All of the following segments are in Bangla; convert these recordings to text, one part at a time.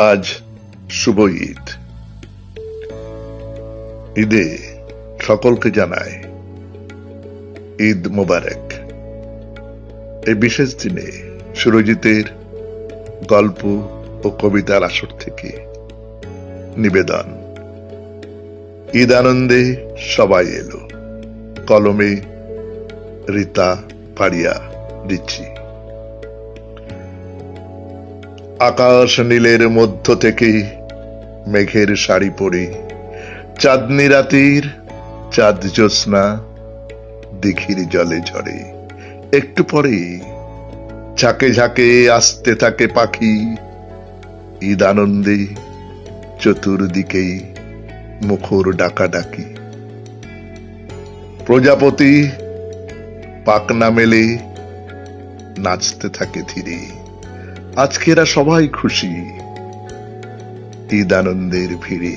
আজ শুভ ঈদ। ঈদে সকলকে জানায় ঈদ মোবারক। এই বিশেষ দিনে সুরজিতের গল্প ও কবিতার আসর থেকে নিবেদন। ঈদ আনন্দে সবাই এলো। কলমে রীতা পাড়িয়া দিচ্ছি। আকাশ নীলের মধ্য থেকে মেঘের শাড়ি পরে। চাঁদনি রাতির, চাঁদ জ্যোৎস্না দিঘির জলে ঝরে। একটু পরে ঝাঁকে ঝাঁকে আসতে থাকে পাখি। ঈদ আনন্দে চতুর্দিকে মুখর ডাকাডাকি। প্রজাপতি পাকনা মেলে নাচতে থাকে ধীরে। আজকে এরা সবাই খুশি। ঈদ আনন্দের ভিড়ে।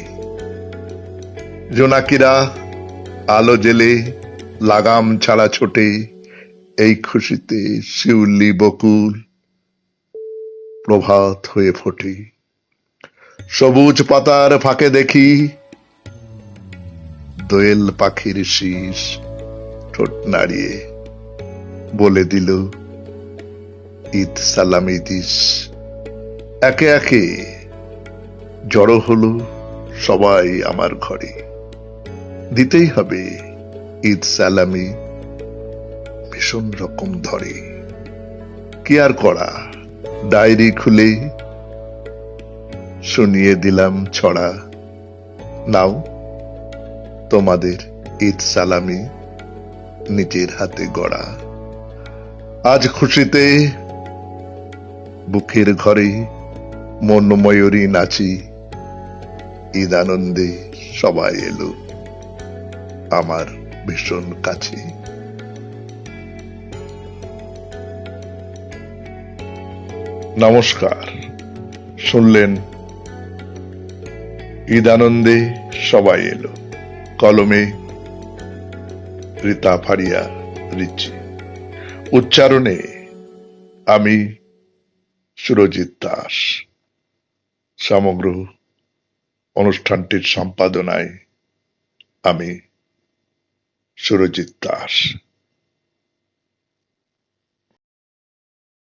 জোনাকিরা আলো জেলে, লাগাম ছাড়া ছোটে, এই খুশিতে শিউলি বকুল প্রভাত হয়ে ফোটে। সবুজ পাতার ফাঁকে দেখি দোয়েল পাখির শীষ ঠোঁট নাড়িয়ে বলে দিল ঈদ সালামি দিস। একে একে জড়ো হলো সবাই আমার ঘরে। দিতেই হবে ঈদ সালামি ভীষণ রকম ধরে। কি আর করা? ডায়েরি খুলে শুনিয়ে দিলাম ছড়া। নাও, তোমাদের ঈদ সালামি নিজের হাতে গড়া। আজ খুশিতে বুকের ঘরে মন ময়ূরী নাচি। ঈদ আনন্দে সবাই এলো আমার ভীষণ কাছে। নমস্কার, শুনলেন। ঈদ আনন্দে সবাই এলো। কলমে রীতা ফারিয়া রিচি উচ্চারণে আমি সুরজিৎ দাস সমগ্র অনুষ্ঠানটির সম্পাদনায় আমি সুরজিৎ দাস